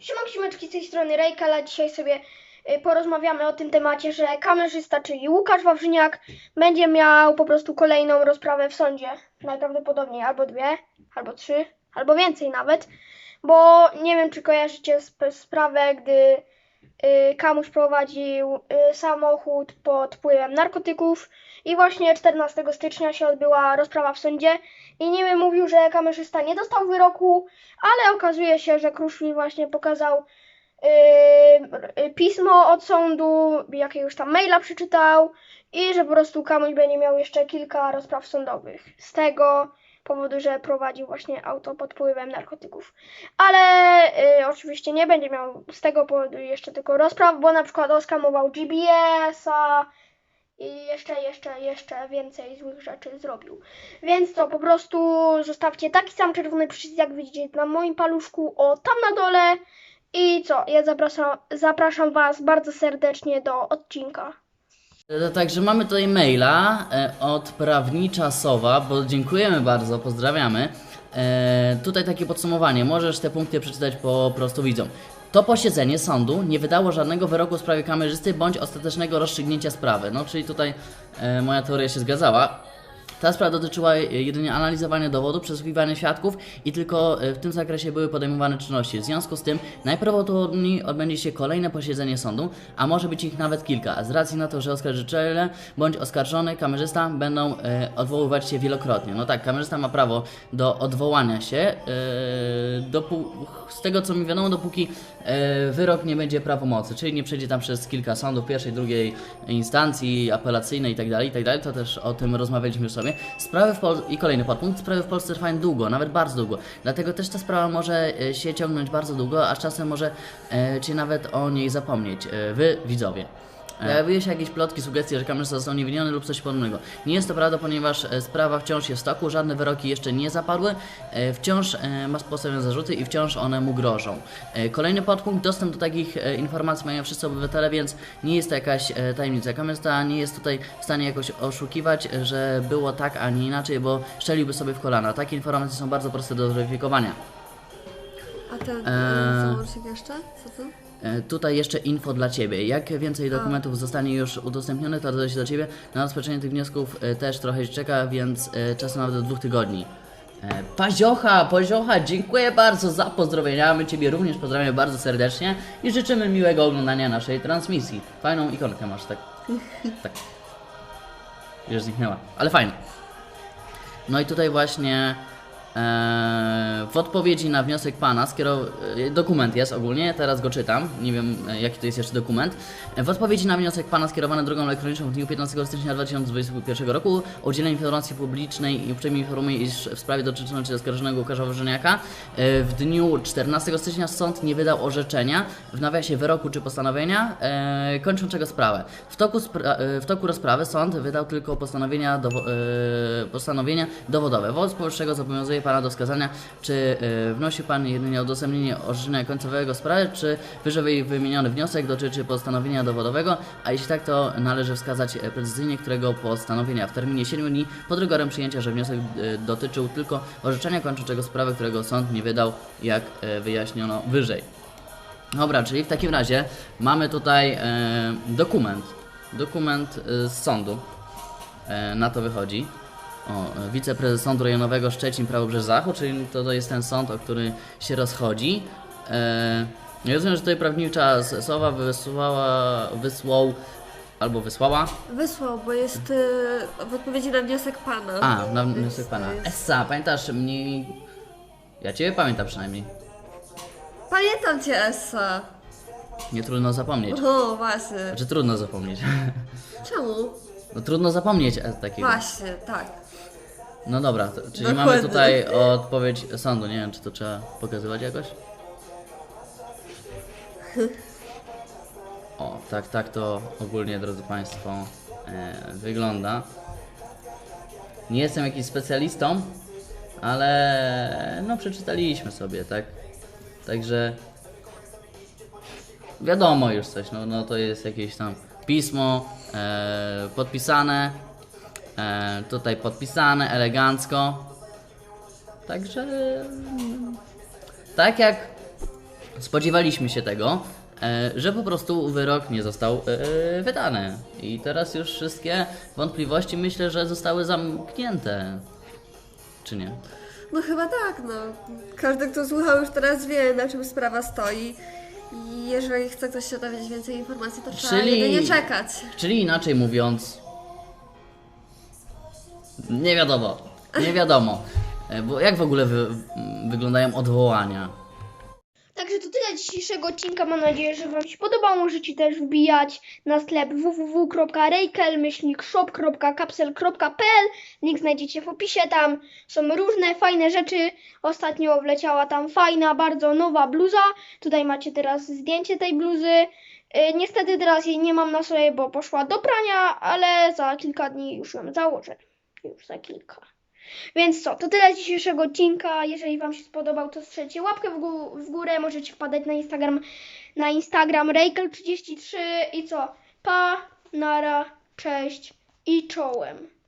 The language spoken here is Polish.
Siemanko, siemeczki, z tej strony Rejkala. Dzisiaj sobie y, porozmawiamy o tym temacie, że kamerzysta, czyli Łukasz Wawrzyniak, będzie miał po prostu kolejną rozprawę w sądzie. Najprawdopodobniej albo dwie, albo trzy, albo więcej nawet. Bo nie wiem, czy kojarzycie sp- sprawę, gdy y, Kamuś prowadził y, samochód pod wpływem narkotyków i właśnie 14 stycznia się odbyła rozprawa w sądzie i niby mówił, że kamerzysta nie dostał wyroku, ale okazuje się, że Kruszwil właśnie pokazał yy, pismo od sądu, jakiegoś tam maila przeczytał i że po prostu Kamuś będzie miał jeszcze kilka rozpraw sądowych z tego powodu, że prowadził właśnie auto pod wpływem narkotyków. Ale yy, oczywiście nie będzie miał z tego powodu jeszcze tylko rozpraw, bo na przykład oskamował GBS-a i jeszcze, jeszcze, jeszcze więcej złych rzeczy zrobił. Więc to po prostu zostawcie taki sam czerwony przycisk, jak widzicie na moim paluszku, o tam na dole. I co, ja zapraszam, zapraszam Was bardzo serdecznie do odcinka. E, Także mamy tutaj maila e, od prawnicza Sowa, bo dziękujemy bardzo, pozdrawiamy. E, tutaj takie podsumowanie, możesz te punkty przeczytać po prostu widzom. To posiedzenie sądu nie wydało żadnego wyroku w sprawie kamerzysty bądź ostatecznego rozstrzygnięcia sprawy. No czyli tutaj e, moja teoria się zgadzała. Ta sprawa dotyczyła jedynie analizowania dowodu, przesłuchiwania świadków i tylko e, w tym zakresie były podejmowane czynności. W związku z tym najprawdopodobniej odbędzie się kolejne posiedzenie sądu, a może być ich nawet kilka, z racji na to, że oskarżyciele bądź oskarżony kamerzysta będą e, odwoływać się wielokrotnie. No tak, kamerzysta ma prawo do odwołania się, e, z tego co mi wiadomo, dopóki e, wyrok nie będzie prawomocny, czyli nie przejdzie tam przez kilka sądów pierwszej, drugiej instancji, apelacyjnej itd., itd., to też o tym rozmawialiśmy już sobie. Sprawy w Pol- i kolejny podpunkt, sprawy w Polsce trwają długo, nawet bardzo długo, dlatego też ta sprawa może e, się ciągnąć bardzo długo, a czasem może e, Cię nawet o niej zapomnieć, e, Wy widzowie. Pojawiły się jakieś plotki, sugestie, że kamerzysta został niewiniony lub coś podobnego. Nie jest to prawda, ponieważ e, sprawa wciąż jest w toku, żadne wyroki jeszcze nie zapadły, e, wciąż e, ma postawione zarzuty i wciąż one mu grożą. Kolejny podpunkt, dostęp do takich informacji mają wszyscy obywatele, więc nie jest to jakaś tajemnica. Kamerzysta nie jest tutaj w stanie jakoś oszukiwać, że było tak, a nie inaczej, bo szczeliłby sobie w kolana. Takie informacje są bardzo proste do zweryfikowania. A ten Eee. eee... jeszcze? Co to? E, Tutaj jeszcze info dla Ciebie. Jak więcej dokumentów zostanie już udostępnione, to dodać do Ciebie. Na rozpoczęcie tych wniosków e, też trochę się czeka, więc e, czasem nawet do dwóch tygodni. E, Paziocha, Paziocha, dziękuję bardzo za pozdrowienia. My Ciebie również pozdrawiamy bardzo serdecznie i życzymy miłego oglądania naszej transmisji. Fajną ikonkę masz, tak. tak. Już zniknęła, ale fajnie. No i tutaj właśnie e, w odpowiedzi na wniosek pana skierow... e, dokument jest ogólnie, teraz go czytam, nie wiem e, jaki to jest jeszcze dokument. E, W odpowiedzi na wniosek pana skierowany drogą elektroniczną w dniu 15 stycznia 2021 roku o udzielenie informacji publicznej i uprzejmie informuję, iż w sprawie dotyczącej oskarżonego Łukasza Wawrzyniaka e, w dniu 14 stycznia sąd nie wydał orzeczenia w nawiasie wyroku czy postanowienia kończącego sprawę. W toku, spra- w toku rozprawy sąd wydał tylko postanowienia, dowo- postanowienia dowodowe. Wobec powyższego zobowiązuje pana do wskazania, czy e, wnosi pan jedynie udostępnienie orzeczenia końcowego sprawy, czy wyżej wymieniony wniosek dotyczy postanowienia dowodowego, a jeśli tak, to należy wskazać e, precyzyjnie, którego postanowienia w terminie 7 dni pod rygorem przyjęcia, że wniosek e, dotyczył tylko orzeczenia kończącego sprawę, którego sąd nie wydał, jak e, wyjaśniono wyżej. Dobra, czyli w takim razie mamy tutaj e, dokument. Dokument e, z sądu. Na to wychodzi. O, e, wiceprezes Sądu Rejonowego Szczecin Prawobrzeż Zachód, czyli to, to jest ten sąd, o który się rozchodzi. E, ja rozumiem, że tutaj prawnicza Sowa wysłała, wysłał albo wysłała. Wysłał, bo jest e, w odpowiedzi na wniosek pana. A, na wniosek pana. jest- Essa, pamiętasz mnie? Ja ciebie pamiętam przynajmniej. Pamiętam cię, Essa. Nie trudno zapomnieć. O, właśnie. Znaczy trudno zapomnieć. Czemu? No trudno zapomnieć e, takiego. Właśnie, tak. No dobra, to, czyli Dokładnie. mamy tutaj odpowiedź sądu. Nie wiem, czy to trzeba pokazywać jakoś? O, tak, tak to ogólnie, drodzy Państwo, e, wygląda. Nie jestem jakimś specjalistą, ale no przeczytaliśmy sobie, tak? Także wiadomo już coś, no, no to jest jakieś tam pismo e, podpisane, e, tutaj podpisane elegancko. Także mm, tak jak spodziewaliśmy się tego, e, że po prostu wyrok nie został e, wydany. I teraz już wszystkie wątpliwości myślę, że zostały zamknięte. Czy nie? No chyba tak, no. Każdy, kto słuchał już teraz wie, na czym sprawa stoi. I jeżeli chce ktoś się dowiedzieć więcej informacji, to trzeba Czyli- jedynie czekać. Czyli inaczej mówiąc, nie wiadomo, nie wiadomo. E, Bo jak w ogóle wy, wyglądają odwołania? Dzisiejszego odcinka. Mam nadzieję, że Wam się podobało. Możecie też wbijać na sklep www.reikel-shop.capsel.pl Link znajdziecie w opisie. Tam są różne fajne rzeczy. Ostatnio wleciała tam fajna, bardzo nowa bluza. Tutaj macie teraz zdjęcie tej bluzy. Yy, niestety teraz jej nie mam na sobie, bo poszła do prania, ale za kilka dni już ją założę. Już za kilka. Więc co, to tyle z dzisiejszego odcinka. Jeżeli Wam się spodobał, to strzelcie łapkę w, gó- w górę. Możecie wpadać na Instagram, na Instagram Rejkel33 i co? Pa, nara, cześć i czołem.